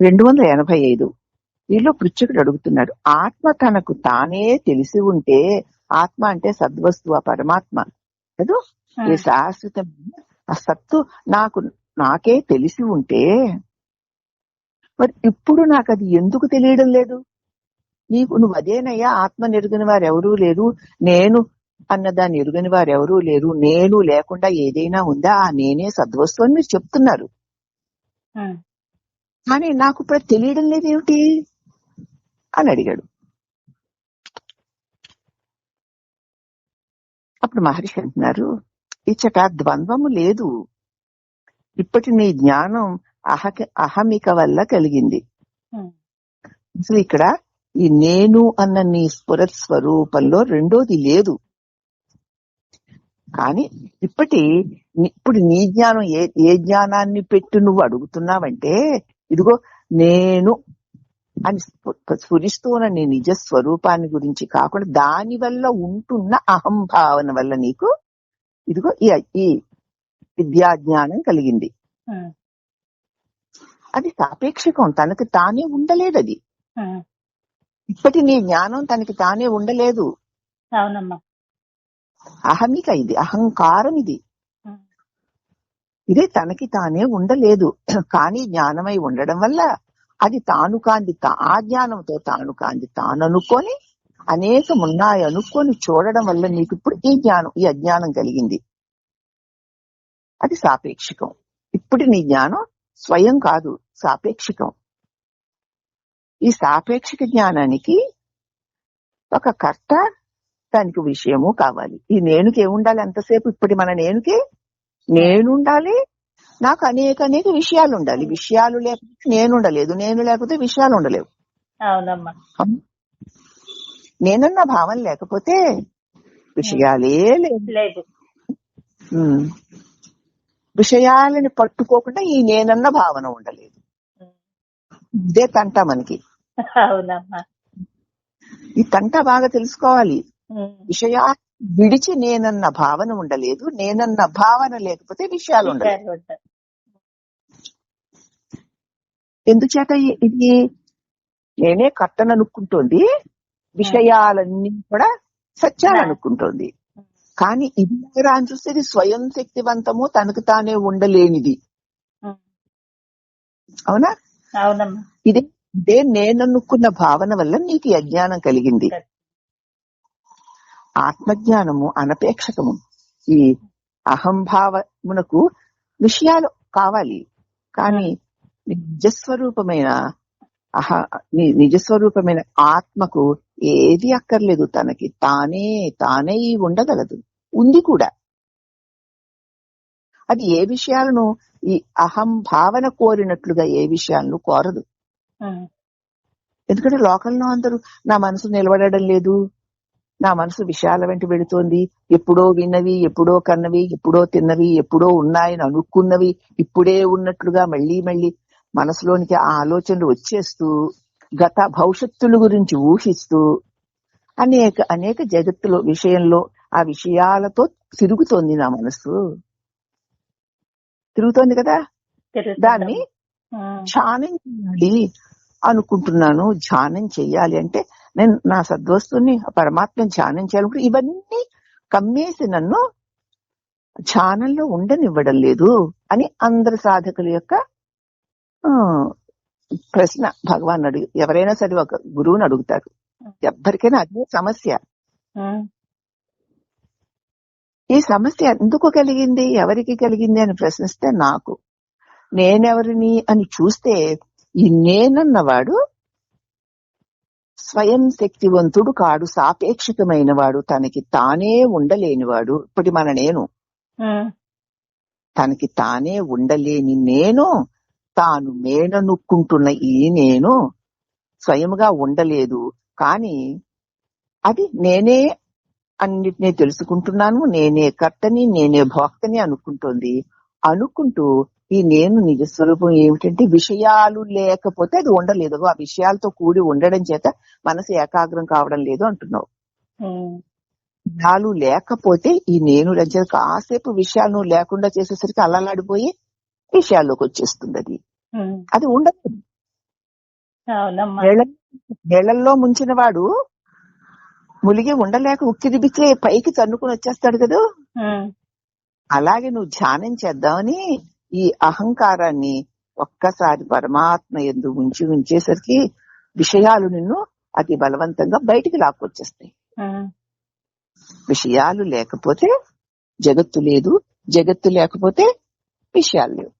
రెండు వందల ఎనభై ఐదు. వీళ్ళు పృచ్ఛకుడు అడుగుతున్నాడు ఆత్మ తనకు తానే తెలిసి ఉంటే ఆత్మ అంటే సద్వస్తువు ఆ పరమాత్మ కదా ఈ శాశ్వతం ఆ సత్తు నాకు నాకే తెలిసి ఉంటే మరి ఇప్పుడు నాకు అది ఎందుకు తెలియడం లేదు? నీకు నువ్వు అదేనయ్యా ఆత్మ నెరుగని వారు ఎవరూ లేరు నేను అన్నదాన్ని ఎరుగని వారు ఎవరూ లేరు నేను లేకుండా ఏదైనా ఉందా? ఆ నేనే సద్వస్తు అని మీరు చెప్తున్నారు. కానీ నాకు ఇప్పుడు తెలియడం లేదేమిటి? అని అడిగాడు. అప్పుడు మహర్షి అంటున్నారు ఇచ్చట ద్వంద్వము లేదు. ఇప్పటి నీ జ్ఞానం అహక అహమిక వల్ల కలిగింది. అసలు ఇక్కడ ఈ నేను అన్న నీ స్ఫురత్ స్వరూపంలో రెండోది లేదు. కానీ ఇప్పటి ఇప్పుడు నీ జ్ఞానం ఏ ఏ జ్ఞానాన్ని పెట్టి నువ్వు అడుగుతున్నావంటే ఇదిగో నేను అని స్ఫు- స్ఫురిస్తూ ఉన్న నీ నిజ స్వరూపాన్ని గురించి కాకుండా దాని వల్ల ఉంటున్న అహం భావన వల్ల నీకు ఇదిగో ఈ ఈ విద్యా జ్ఞానం కలిగింది అది సాపేక్షకం. తనకు తానే ఉండలేదు అది. ఇప్పటి నీ జ్ఞానం తనకి తానే ఉండలేదు. అవునమ్మా. అహమిక ఇది అహంకారం ఇది. ఇది తనకి తానే ఉండలేదు. కానీ జ్ఞానమై ఉండడం వల్ల అది తాను కాంది. తా- ఆ జ్ఞానంతో తాను కాంది. తాను అనుకొని అనేకం ఉన్నాయి. అనుకొని చూడడం వల్ల నీకు ఇప్పుడు ఈ జ్ఞానం ఈ అజ్ఞానం కలిగింది. అది సాపేక్షికం. ఇప్పుడు నీ జ్ఞానం స్వయం కాదు సాపేక్షికం. ఈ సాపేక్షిక జ్ఞానానికి ఒక కర్త దానికి విషయము కావాలి. ఈ నేనుకి ఏముండాలి ఎంతసేపు ఇప్పటి మన నేనుకే నేనుండాలి నాకు అనేక అనేక విషయాలు ఉండాలి విషయాలు లేకపోతే నేను ఉండలేదు నేను లేకపోతే విషయాలు ఉండలేవు నేనన్న భావన లేకపోతే విషయాలే లేవు. లేదు. విషయాలని పట్టుకోకుండా ఈ నేనన్న భావన ఉండలేదు. ఇదే తంట మనకి. ఈ తంట బాగా తెలుసుకోవాలి. విషయా విడిచి నేనన్న భావన ఉండలేదు నేనన్న భావన లేకపోతే విషయాలు ఉండలేదు. ఎందుచేత ఇది? నేనే కర్తను అనుకుంటోంది విషయాలన్నీ కూడా సత్యాలు అనుకుంటోంది. కానీ ఇది దగ్గర అని చూస్తే ఇది స్వయం శక్తివంతము తనకు తానే ఉండలేనిది. అవునా? ఇదే ఇదే నేననుకున్న భావన వల్ల నీకు అజ్ఞానం కలిగింది. ఆత్మజ్ఞానము అనపేక్షకము. ఈ అహంభావమునకు విషయాలు కావాలి. కానీ నిజస్వరూపమైన అహ నిజస్వరూపమైన ఆత్మకు ఏది అక్కర్లేదు. తనకి తానే తానే ఉండగలదు. ఉంది కూడా. అది ఏ విషయాలను ఈ అహం భావన కోరినట్లుగా ఏ విషయాలను కోరదు. ఎందుకంటే లోకంలో అందరూ నా మనసు నిలబడడం లేదు. నా మనసు విషయాల వెంట వెళుతోంది. ఎప్పుడో విన్నవి ఎప్పుడో కన్నవి ఎప్పుడో తిన్నవి ఎప్పుడో ఉన్నాయని అనుకున్నవి ఇప్పుడే ఉన్నట్లుగా మళ్ళీ మళ్ళీ మనసులోనికి ఆ ఆలోచనలు వచ్చేస్తూ గత భవిష్యత్తుల గురించి ఊహిస్తూ అనేక అనేక జగత్తులో విషయంలో ఆ విషయాలతో తిరుగుతోంది నా మనసు. తిరుగుతోంది కదా? దాన్ని ధ్యానం చేయాలి అనుకుంటున్నాను. ధ్యానం చేయాలి అంటే నేను నా సద్వస్తుని పరమాత్మని ధ్యానం ఇవన్నీ కమ్మేసి నన్ను ధ్యానంలో ఉండనివ్వడం లేదు అని అందరి సాధకుల యొక్క ఆ, ప్రశ్న భగవాన్ అడుగు ఎవరైనా సరే ఒక గురువుని అడుగుతారు. ఎవ్వరికైనా అదే సమస్య. ఈ సమస్య ఎందుకు కలిగింది ఎవరికి కలిగింది అని ప్రశ్నిస్తే నాకు. నేనెవరిని అని చూస్తే ఈ నేనన్నవాడు స్వయం శక్తివంతుడు కాడు సాపేక్షికమైన వాడు తనకి తానే ఉండలేనివాడు. ఇప్పటి మన నేను. తనకి తానే ఉండలేని నేను తాను మేననుక్కుంటున్న ఈ నేను స్వయముగా ఉండలేదు. కానీ అది నేనే అన్నిటినీ తెలుసుకుంటున్నాను. నేనే కర్తని నేనే భోక్తని అనుకుంటోంది. అనుకుంటూ ఈ నేను నిజ స్వరూపం ఏమిటంటే విషయాలు లేకపోతే అది ఉండలేదు. ఆ విషయాలతో కూడి ఉండడం చేత మనసు ఏకాగ్రం కావడం లేదు అంటున్నావు. విషయాలు లేకపోతే ఈ నేను రచన కాసేపు విషయాలు లేకుండా చేసేసరికి అల్లలాడిపోయి విషయాల్లోకి వచ్చేస్తుంది అది అది ఉండదు నీళ్ళల్లో ముంచిన వాడు ములిగి ఉండలేక ఉక్కిరి బిక్కిరి పైకి తన్నుకుని వచ్చేస్తాడు కదా. అలాగే నువ్వు ధ్యానం చేద్దామని ఈ అహంకారాన్ని ఒక్కసారి పరమాత్మ ఎందు ఉంచి ఉంచేసరికి విషయాలు నిన్ను అతి బలవంతంగా బయటికి లాక్కొచ్చేస్తాయి. విషయాలు లేకపోతే జగత్తు లేదు జగత్తు లేకపోతే విషయాలు లేవు.